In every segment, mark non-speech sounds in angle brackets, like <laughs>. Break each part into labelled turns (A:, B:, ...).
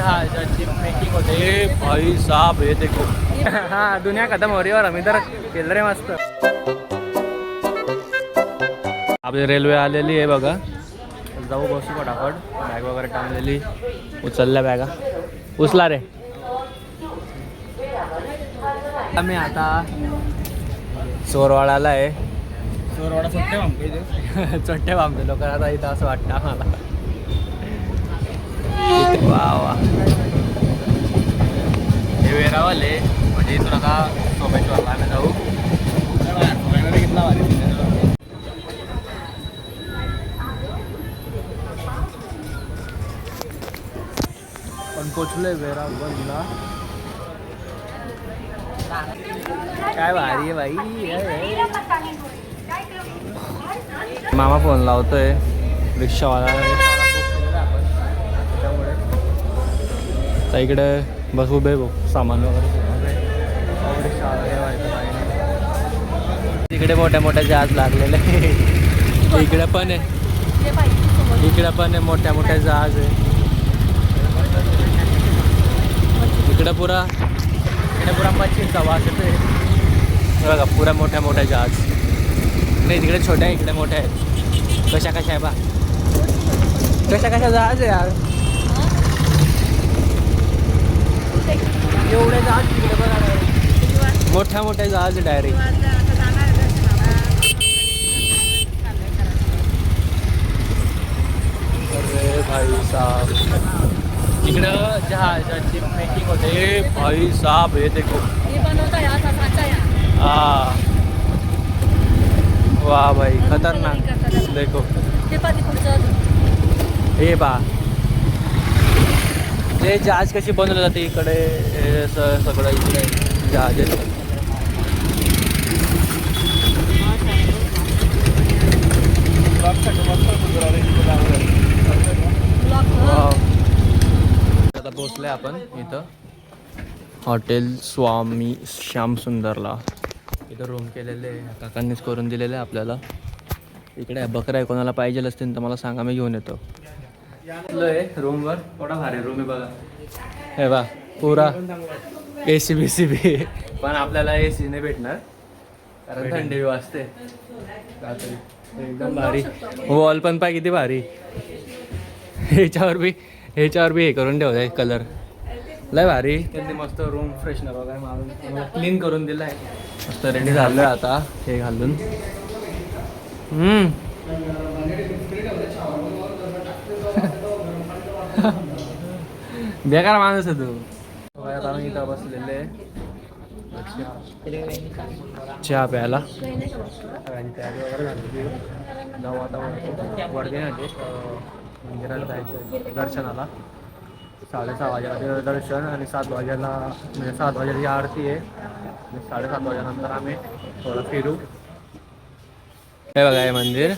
A: जहाजाची मेकिंग होते. ए भाई साहब हे देखो. <laughs> हा दुनिया खतम हो रही और आम्ही तर केलं रे मस्त. आपली रेल्वे आलेली आहे बघा. जाऊ बसू फटाफट. बॅग वगैरे टांगलेली उचलल्या बॅगा उचला रे. आम्ही आता चोरवाडाला आहे.
B: चोरवाडा आमच्या इथे. <laughs>
A: चोट्टे बांबे लोक आता इथं असं वाटतं आम्हाला. <laughs> वा वा. हे वेरावाले म्हणजे इथून आता सोमेश्वरला आम्ही जाऊ.
B: घेतला
A: पण पोचलोय वेरावलला काय भारी आहे बाई मामा फोन लावतोय रिक्षावाला तर इकडे बस उभे भाऊ सामान वगैरे. इकडे मोठ्या मोठ्या जहाज लागलेले. इकडे पण आहे. इकडे पण आहे मोठ्या मोठ्या जहाज आहे. इकडे पुरा इकडे पुरा मच्छीचा वास येतोय. बघा पुरा मोठ्या मोठ्या जहाज. नाही तिकडे छोट्या आहे, इकडे मोठ्या आहेत. कशा कशा आहे बा? कशा कशा जहाज आहे यार? एवढे जहाज तिकडे बघा direct. मोठ्या मोठ्या जहाज डायरेक्ट अरे भाई साहब. इकडं जहाजाची मेकिंग होते. ए भाई साहब हे देखो. हा वाह भाई खतरनाक. देखो. हे बा ते जहाज कशी बनवलं जाते इकडे हे सगळं इकडे जहाज. आता पोचले आपण इथं. हॉटेल स्वामी श्याम सुंदरला. इथं रूम केलेले काकांनीच करून दिलेले आपल्याला. इकडे बकरा आहे कोणाला पाहिजे असतील तर मला सांगा मी घेऊन येतो. रूमवर. थोडा भारी रूम आहे बघा. हे बा पुरा ए सी बी सी बी पण आपल्याला ए सी नाही भेटणार. कारण थंडी वाजते. रात्री. एकदम भारी. वॉल पण पाय किती भारी. ह्याच्यावर बी ह्याच्यावर बी हे करून ठेवत कलर लय भारी. त्यांनी मस्त रूम फ्रेशनर वगैरे मारून क्लीन करून दिलं आहे मस्त रेडी झालं आता हे घालून. बेकार माणूस आहे तू. आम्ही इथं बसलेले. चहा प्यायला. सगळ्यांची तयारी वगैरे आता मंदिराला जायचं. दर्शनाला. साडेसहा वाजेला. दर्शन आणि सात वाजेला म्हणजे सात वाजेची आरती आहे. आणि साडेसात वाजेनंतर आम्ही थोडं फिरू. हे बघा हे मंदिर.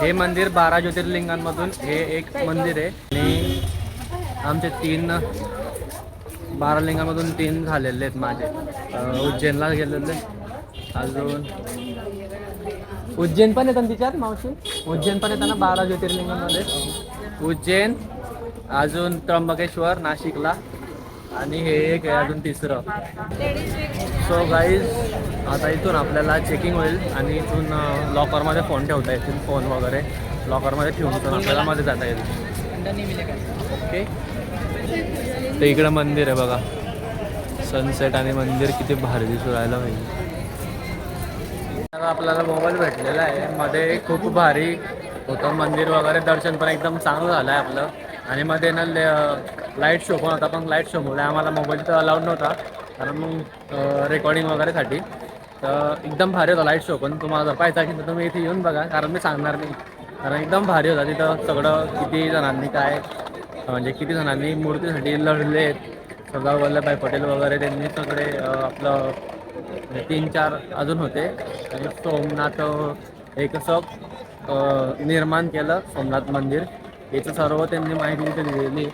A: हे मंदिर बारा ज्योतिर्लिंगांमधून हे एक मंदिर आहे. आणि आमचे तीन बारा लिंगामधून तीन झालेले आहेत माझे. उज्जैनला गेलेले. अजून उज्जैन पण येतात तिच्यात मावशी? उज्जैन पण येतं ना बारा ज्योतिर्लिंगामध्ये उज्जैन अजून त्र्यंबकेश्वर नाशिकला आणि हे एक आहे अजून तिसरं. सो गाईज आता इथून आपल्याला चेकिंग होईल आणि इथून लॉकरमध्ये फोन ठेवता येतील फोन वगैरे. लॉकरमध्ये ठेवून आपल्याला मध्ये जाता येईल. ओके तर इकडं मंदिर आहे बघा. सनसेट आणि मंदिर किती भारी दिसू राहिलं पाहिजे आपल्याला मोबाईल भेटलेला आहे. मध्ये खूप भारी होतं. मंदिर वगैरे दर्शन पण एकदम चांगलं झालं आहे आपलं. आणि मध्ये ना लाइट शो पण होता. पण लाइट शोमुळे आम्हाला मोबाईल तर अलाउड नव्हता. कारण मग रेकॉर्डिंग वगैरेसाठी तर एकदम भारी होता लाइट शो पण. तुम्हाला जर पाहिजे असेल तर तुम्ही इथे येऊन बघा. कारण मी सांगणार नाही. कारण एकदम भारी होता तिथं सगळं किती जणांनी काय म्हणजे किती जणांनी मूर्तीसाठी लढले सरदार वल्लभभाई पटेल वगैरे त्यांनी सगळे आपलं म्हणजे तीन चार अजून होते. आणि सोमनाथ एक असं निर्माण केलं सोमनाथ मंदिर. याचं सर्व त्यांनी माहिती तिथे दिलेली.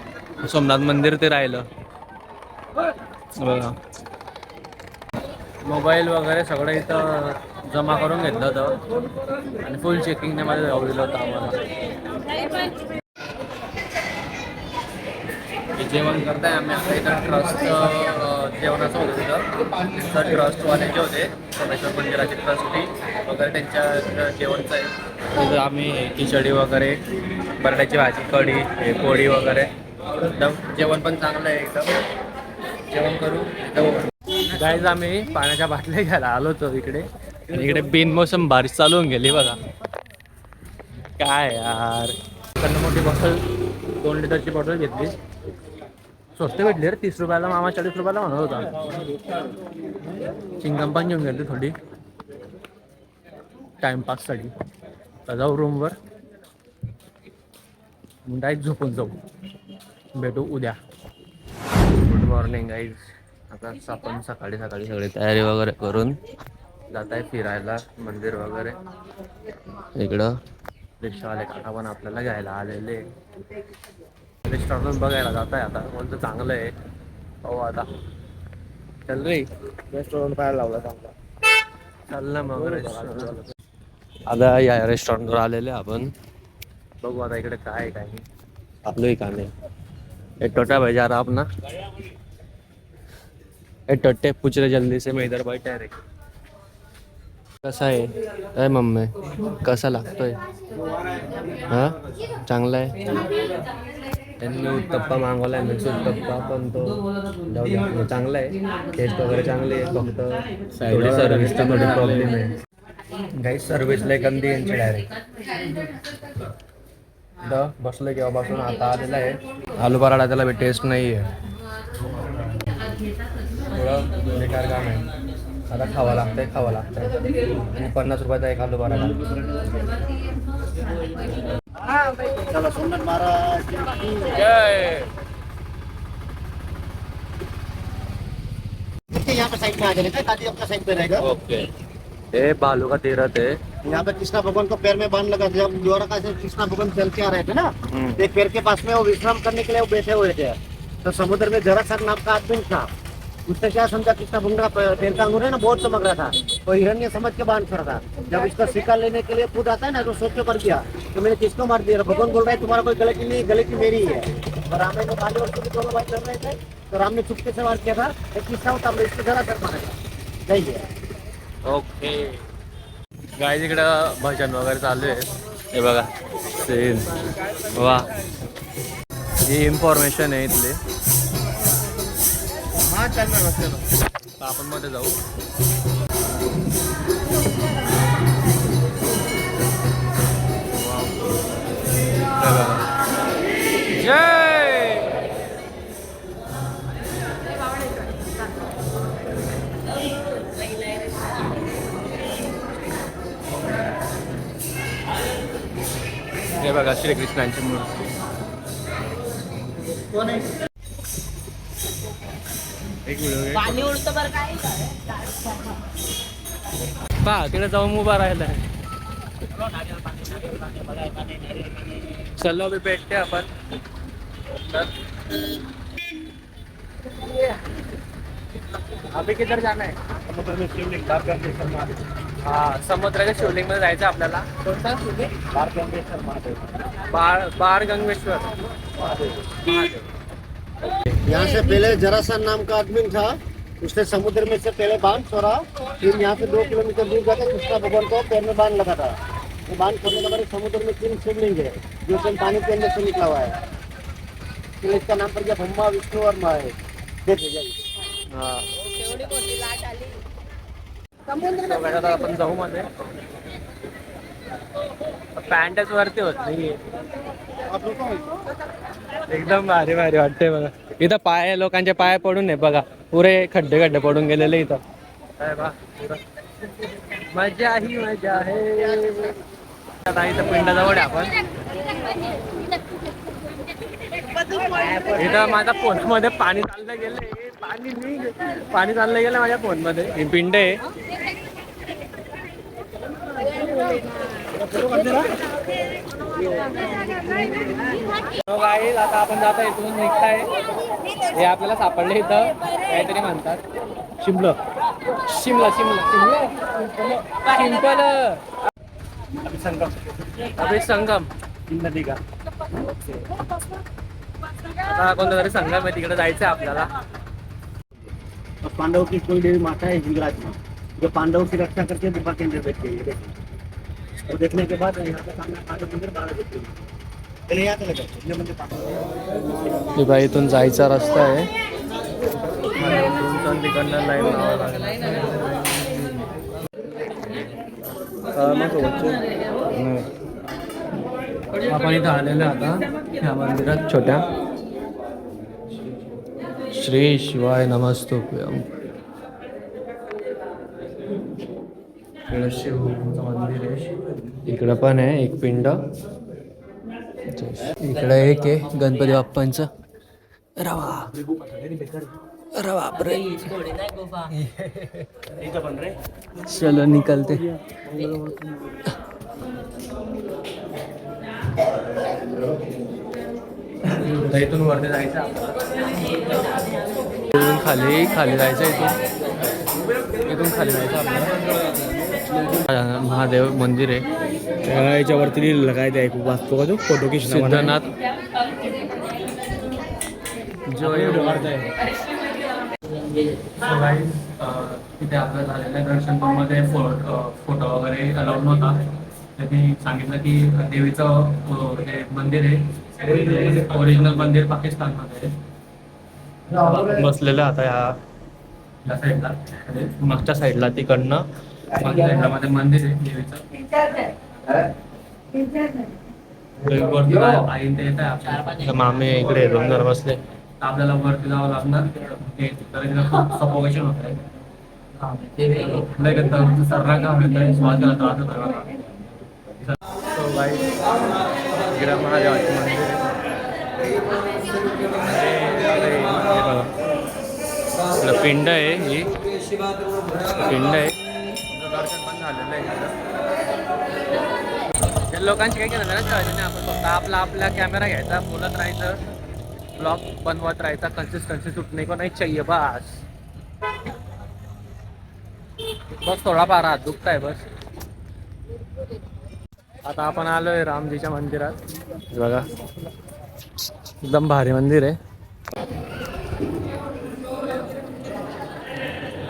A: सोमनाथ मंदिर ते राहिलं. मोबाईल वगैरे सगळं इथं जमा करून घेतलं होतं. आणि फुल चेकिंगने माझं जाऊ दिलं होतं आम्हाला. जेवण करताय आम्ही आता इथं ट्रस्ट जेवणाचं होतं तिथं. तर ट्रस्टवाले जे होते. सोमेश्वर मंदिराचे ट्रस्टी वगैरे त्यांच्या जेवणचं आहे. तिथं आम्ही खिचडी वगैरे बटाट्याची भाजी कढी पोळी वगैरे. एकदम जेवण पण चांगलं आहे एकदम. जेवण करू. गाईज आम्ही पाण्याच्या बाटल्या घ्यायला आलो होतो इकडे. इकडे इकडे बिनमोसम बारिश चालू होऊन गेली बघा. काय यार. मोठी बॉटल दोन लिटरची बॉटल घेतली. स्वस्त भेटली रे तीस रुपयाला मामा चाळीस रुपयाला म्हणत होता. चिंगम पण घेऊन गेली थोडी. टाइमपाससाठी जाऊ रूमवर डायरेक्ट झोपून जाऊ. भेटू उद्या. गुड मॉर्निंग गाईज आता आपण सकाळी सकाळी सगळी तयारी वगैरे करून जात आहे फिरायला मंदिर वगैरे. इकडं रिक्षावाले काका पण आपल्याला घ्यायला आलेले. रेस्टॉरंट बघायला जात आहे आता. कोणतं चांगलं आहे हो आता. चल रे.
B: रेस्टॉरंट पाहायला लावला चांगला
A: चल ना मग restaurant. आता या रेस्टॉरंटवर आलेले आपण. बघू आता इकडे काय आहे, काय नाही. आपलं का नाही एक टोटा भाई जा रहा अपना. ए टट्टे पूछ रहे जल्दी से मैं इधर बैठा है रे. कसा आहे अय मम्मी कसा लागतोय हा? चांगला आहे त्यांनी उत्तप्पा मागवलाय मिक्स उत्तप्पा पण तो जाऊ दे चांगला आहे. टेस्ट वगैरे चांगली आहे फक्त थोडी सर्व्हिसचा थोडी प्रॉब्लेम आहे. काही सर्व्हिस लय गंदी यांची डायरेक्ट बसलं केव्हापासून आता आलेला आहे. आलू पराठा त्याला बी टेस्ट नाही आहे थोडं बेकार काम आहे. आता खावा लागतंय खावा लागतंय. आणि पन्नास रुपयाचा एक आलू पराठा.
B: चला सोमनाथ महाराज
A: जय
B: यहाँ पे साइड में आ जाएगा दादी अपना साइड पे रहेगा
A: ओके हे बालू का तीरथ है
B: यहाँ पे कृष्णा भगवान को पैर में बाँध लगा था जब द्वारका से कृष्णा भगवान चल के आ रहे थे ना एक पेड़ के पास में वो विश्राम करने के लिए वो बैठे हुए थे तो समुद्र में जरा सर नाम का आदमी था उसने क्या समझा कृष्णा भूंगा का अंगूर है ना बहुत चमक रहा था। तो हिरण्य समझ के बांध छोड़ा था। जब इसका शिकार लेने के लिए खुद आता है ना तो सोच के कर दिया। तो मैंने किसको मार दिया? भगवान बोल रहा है तुम्हारा कोई गलती नहीं गलती मेरी है। और रामायण में काली और दोनों बात चल रहे थे। तो राम ने चुपके से मार किया था। एक किस्सा होता इसको जरा कर मारा सही है।
A: ओके। गाय तिकडं भजन वगैरे चालू आहे. हे बघा सीन वा ही इन्फॉर्मेशन आहे इथली.
B: हाँ चल रहा है
A: तर आपण मध्ये जाऊ. जय! हे बघा श्रीकृष्णांची मूर्ती. एक व्हिडिओ
C: पाणी उडतं बरं काय?
A: पहा तिकडे जाऊन उभा राहिला चलो हैं अपन तर अभी किधर जाना है
B: समुद्र में शिवलिंग बार गंगेश्वर महादेव
A: हा समुद्राच्या शिवलिंगमध्ये जायचं आपल्याला. कोणता शिवलिंग?
B: बार गंगेश्वर. महादेव.
A: बार बार गंगेश्वर
B: यहाँ से पहले जरासन नाम का आदमी था। उसने समुद्र में से पहले बाँध छोड़ा फिर यहाँ से दो किलोमीटर दूर जाकर कृष्णा भगवान को पैर में बाँध लगा था। वो बाँध छोड़ने के बाद समुद्र में तीन शिवलिंग है जो सब पानी के अंदर से निकला हुआ है। फिर इसका नाम पड़ गया ब्रह्मा विष्णु और महेश देखिए जाइए
A: हा। तो काय आपण जाऊ मध्ये पॅन्टच वरती होत नाहीये? एकदम भारी भारी वाटते बघा इथं पाय लोकांचे पाय पडून आहे बघा. पुरे खड्डे खड्डे पडून गेलेले इथं. काय बा, पुरं. मजा ही मजा आहे. इथं पिंडाजवळ आपण. इथं माझ्या फोनमध्ये पाणी चाललं गेलंय. पाणी पाणी चाललं गेलं माझ्या फोनमध्ये पिंड आहे. आता आपण जातो इथून निघताय. हे आपल्याला सापडले इथं. काहीतरी म्हणतात. शिमलं. शिमला शिमला. शिमला सिंपल
B: अभी संगम
A: अभि संगम
B: नदी का
A: आता कोणत्या तरी संगम आहे तिकडे जायचं आहे आपल्याला.
B: पांडव की कोई देवी माता है हिंगराज माँ जो पांडव की रक्षा करके गुफा के अंदर बैठ गई है वो देखने के बाद यहाँ पे सामने पांडव मंदिर मंदिर पांडव
A: हे। बाई इथून जायचा रस्ता आहे. तिकडनं लाईन लावावं लागेल. आपण इथं आलेलो आहे आता ह्या मंदिरात छोट्या. श्री शिवाय नमस्तोभ्यम. शिवचं मंदिर आहे. इकडं पण आहे एक पिंड. इकडं एक आहे गणपती बाप्पांचं. रवा. रवा चलो निकलते. इथून वरती जायचं इथून खाली खाली जायचं इथून. इथून खाली जायचं आपल्याला. महादेव मंदिर आहे.
B: याच्यावरती लिहिलेलं काय ते ऐकू वाचतो का तू? फोटो की
A: सिद्धनाथ. तिथे आपलं झालेल्या दर्शनमध्ये फोटो वगैरे अलाउड नव्हता. त्यांनी सांगितलं की देवीचं हे मंदिर आहे. ओरिजिनल मंदिर पाकिस्तानमध्ये आहे. बसलेलं आता या या साईडला मागच्या साईडला तिकडनं. मागच्या साईडला मध्ये मंदिर आहे देवीचं. मामे इकडे दोन जण बसले. आपल्याला वरती जावं लागणार. सफोकेशन होत आहे. महादेवाचे मंदिर हे पिंड आहे ही पिंड आहे दर्शन पण झालेलं आहे. त्या लोकांची काही केलं नाही ठेवायचं नाही आपण फक्त आपला आपला कॅमेरा घ्यायचा बोलत राहायचं. ब्लॉग बनवत राहायचा. कन्सिस्टन्सी सुटणे को नाही चाहिए बस. बस थोडा फार हात दुखताय बस. आता आपण आलोय रामजीच्या मंदिरात. बघा. एकदम भारी मंदिर आहे.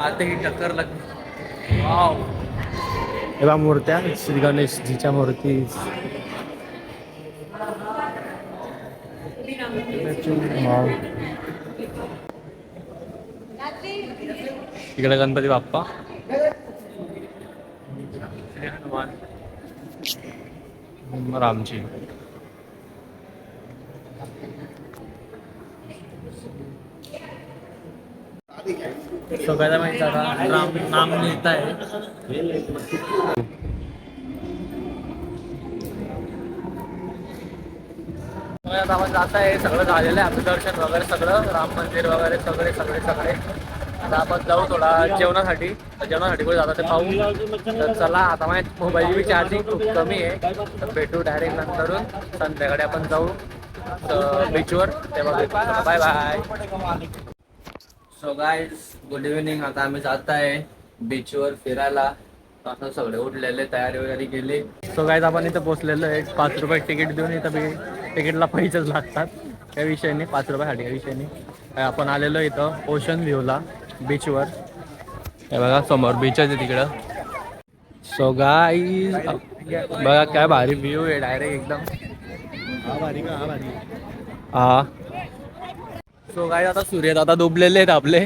A: आता ही टक्कर लग वाव हे मूर्त्या श्री गणेशजीच्या मूर्ती. इकडे गणपती बाप्पा. हनुमान. रामजी. सगळ्याला माहिती आता राम नाम लिहित आहे आपण जात आहे सगळं झालेलं आहे आपलं दर्शन वगैरे सगळं राम मंदिर वगैरे सगळे सगळे सगळे. आता आपण जाऊ थोडा जेवणासाठी. जेवणासाठी कुठे जातात ते पाहू. तर चला आता माझ्या मोबाईलची चार्जिंग खूप कमी आहे. तर भेटू डायरेक्ट नंतरून. संध्याकाळी आपण जाऊ. बीचवर तेव्हा bye bye so guys good evening आता आम्ही जात आहे बीचवर फिरायला. आता सगळे उठलेले तयारी वगैरे केली. सो गाईज आपण इथं पोहोचलेलो आहे. पाच रुपये तिकीट देऊन इथं बी तिकीटला पैसेच लागतात. काही विषय नाही पाच रुपयासाठी काही विषय नाही आपण आलेलो इथं ओशन व्ह्यूला बीचवर हे बघा समोर बीच आहे तिकडं. सो गाईज बघा काय भारी व्ह्यू आहे डायरेक्ट एकदम.
B: हा भारी का हा भारी.
A: हा. सो काय आता सूर्य आता डुबलेले आहेत आपले.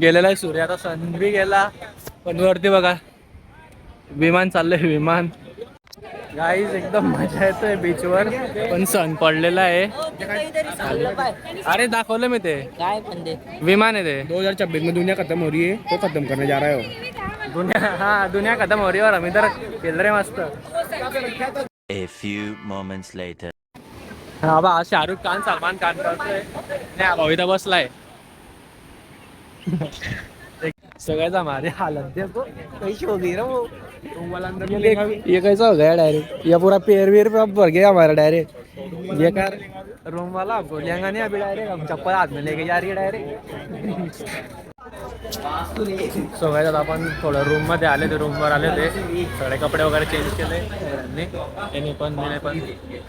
A: गेलेला आहे सूर्य. आता सन बी गेला. पण वरती बघा. विमान चाललंय विमान. गाईज एकदम मजा येतोय बीचवर पण सन पडलेला आहे. अरे दाखवलं मी ते.
C: काय
A: विमान आहे ते.
B: 2026 में दुनिया खत्म हो रही है तो खत्म करने जा रहा है.
A: दुनिया हा दुनिया खतम हो रही और आम्ही तर केलं रे मस्त.
D: A few moments later.
A: हा बा शाहरुख खान सलमान खान. करतोय नाही भाऊ इथं बसलाय सगळ्याचा मारे हालत देखो कैसी हो गई रे वो
B: ये कैसा हो गया डायरेक्ट ये पूरा पेड़ वेर पे भर गया हमारा डायरेक्ट
A: ये कर. रूम वाला आपको लेंगा नहीं अभी डायरेक्ट हम चप्पल हाथ में लेके जा रही है डायरेक्ट सो काय आपण थोडं रूममध्ये आले ते रूम वर आले होते. सगळे कपडे वगैरे चेंज केले. त्यांनी पण मी पण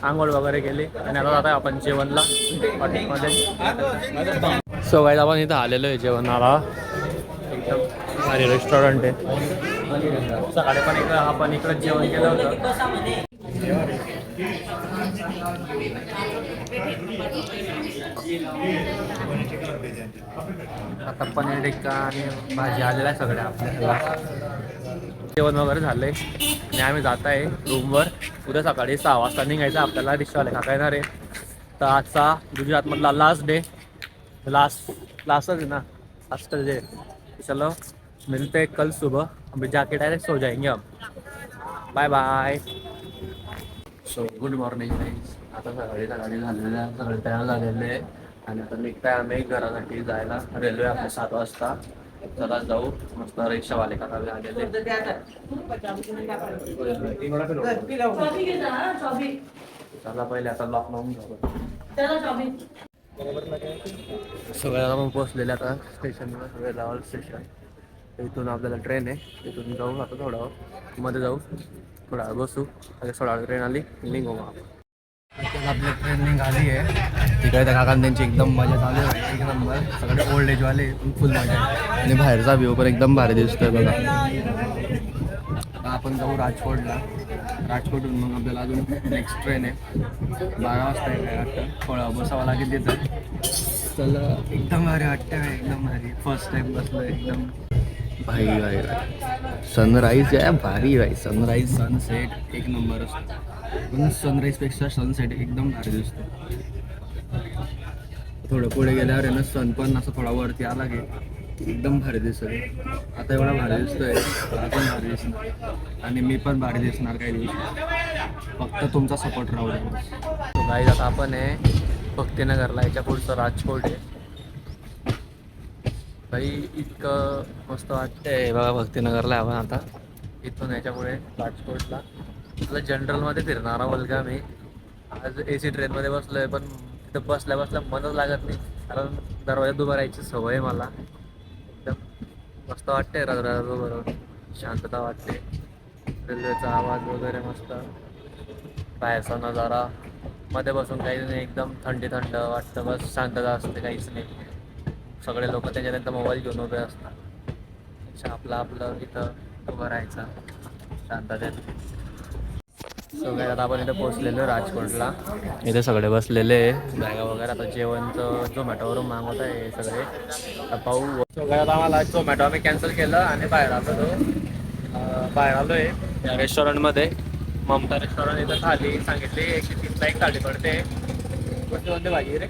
A: आंघोळ वगैरे केली. आणि आता आता आपण जेवणला हॉटेलमध्ये. सो गाईज आपण इथं आलेलो आहे जेवणाला. एकदम भारी रेस्टॉरंट आहे. सकाळी पण इकडं आपण इकडं जेवण केलं होतं. आता पनीर टिक्का आणि भाजी आलेला आहे सगळ्या आपल्याला. जेवण वगैरे झालंय. आणि आम्ही जात आहे रूमवर. उद्या सकाळी सहा वाजता निघायचं. आपल्याला रिक्षावाले काका येणार आहे. तर आजचा गुजरातमधला लास्ट डे लास्ट लास्टच आहे ना. लास्ट डे चलो मिलते हैं कल सुबह. अभी जाके डायरेक्ट सो जाएंगे हम. Bye bye so good morning आता सकाळी सकाळी झालेलं सगळे तयार झालेले. आहे आणि आता निघताय आम्ही घरासाठी जायला. रेल्वे आपल्या सात वाजता. चला जाऊ. मस्त रिक्षावाले का आलेले. चला पहिले आता लॉक लावून जाऊ. सगळ्याला मग पोहोचलेले आता स्टेशनवर. वेलावल स्टेशन इथून आपल्याला ट्रेन आहे. इथून जाऊ आता थोडा वेळ. मध्ये जाऊ. थोडा वेळ बसू. आणि थोडा वेळ ट्रेन आली. निघू मग आपण. आपली ट्रेन निघाली आहे तिकडे त्या काकांनी त्यांची एकदम मजा चालू आहे एक नंबर। सगळे ओल्ड एजवाले फुल मजा। आहे आणि बाहेरचा व्ह्यू पण एकदम भारी दिसतोय बघा। आता आपण जाऊ राजकोटला. राजकोटहून मग आपल्याला अजून नेक्स्ट ट्रेन आहे. बारा वाजता आहे काय वाटतं. थोडा बसावं लागेल तिथं. चला एकदम भारी वाटतं एकदम भारी. फर्स्ट टाइम बसलं एकदम. भाई भाई सनराईज आहे भारी भाई. सनराईज सनसेट एक नंबर असतो. पण सनराईजपेक्षा सनसेट एकदम भारी दिसतो थोडं पुढे गेल्यावर आहे ना सन पण असं थोडा वरती आला की एकदम भारी दिसत आता एवढा भारी दिसतोय पण भारी दिसणार. आणि मी पण भारी दिसणार काही दिवस फक्त तुमचा सपोर्ट राहू द्या काही आता आपण आहे भक्तीनगरला याच्या पुढचं राजकोट आहे. काही इतकं मस्त वाटतंय. बघा भक्तीनगरला आपण आता. इथून याच्यापुढे राजकोटला. आपलं जनरलमध्ये फिरणारा मुलगा मी. आज ए सी ट्रेनमध्ये बसलो आहे पण तिथं बसल्या बसल्या मनच लागत नाही. कारण दरवाजात उभं राहायची सवय मला. एकदम मस्त वाटते दरवाजात उभं राहून. शांतता वाटते. रेल्वेचा आवाज वगैरे मस्त. बाहेरचा नजारा. मध्ये बसून काहीच नाही एकदम थंडी थंड वाटतं. बस शांतता असते काहीच नाही. सगळे लोक त्यांच्या त्यांचा मोबाईल घेऊन उभे असतात. अच्छा आपलं आपलं इथं उभं राहायचं. शांततेत. सगळे आता आपण इथे पोहोचलेलो राजकोटला. इथे सगळे बसलेले बॅगा वगैरे आता जेवणचं झोमॅटोवरून मागवत आहे हे सगळे. पाहू. सगळे आता आम्हाला झोमॅटो आम्ही कॅन्सल केलं आणि बाहेर आलो. तो बाहेर आलो आहे. या रेस्टॉरंटमध्ये ममता रेस्टॉरंट इथं खाली सांगितली एकशे तीसला एक थाळी पडते. कोणती कोणती भाजी रे?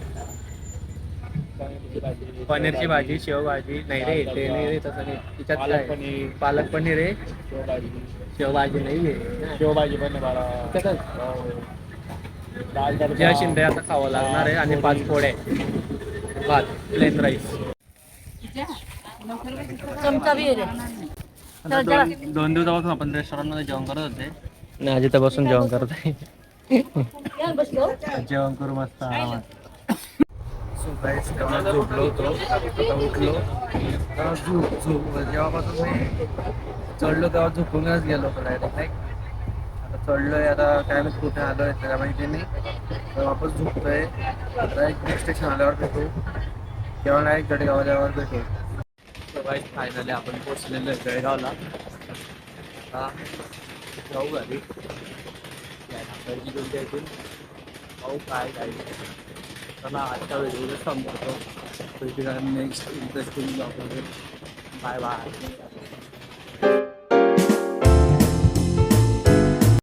A: पनीरची भाजी शेवभाजी नाही रे ते नाही रे तसं नाही. तिच्यात काय? पनीर. पालक पनीर आहे? शेवभाजी. नाही आहे.
B: शेवभाजी पण
A: ज्या शिंदे आता खावं लागणार आहे आणि पाच पोळे भात प्लेन राईस
C: चमचा भी रे.
A: आता दोन दोन दिवसापासून आपण रेस्टॉरंटमध्ये जेवण करत होते. आणि आज इथं बसून जेवण करत आहे. जेवण करू मस्त आरामात. सो गाईस तेव्हा झोपलो होतो आता उठलो तेव्हा झोप झोप जेव्हापासून मी चढलो तेव्हा झोपूनच गेलो होतो डायरेक्ट नाही. आता चढलोय आता काय माहीत कुठे आलोय त्याला माहिती नाही. तर वापस झोपतोय. आता एक नेक्स्ट स्टेशन आल्यावर भेटू. किंवा नाही गडगाव आल्यावर भेटू सो गाईस फायनली आपण पोचलेलो आहे बेळगावला आता जाऊ घरी. गर्दी इथून पाहू काय काय चला आजच्या व्हिडिओ संपवतो नेक्स्ट इंटरेस्टिंग बाय बाय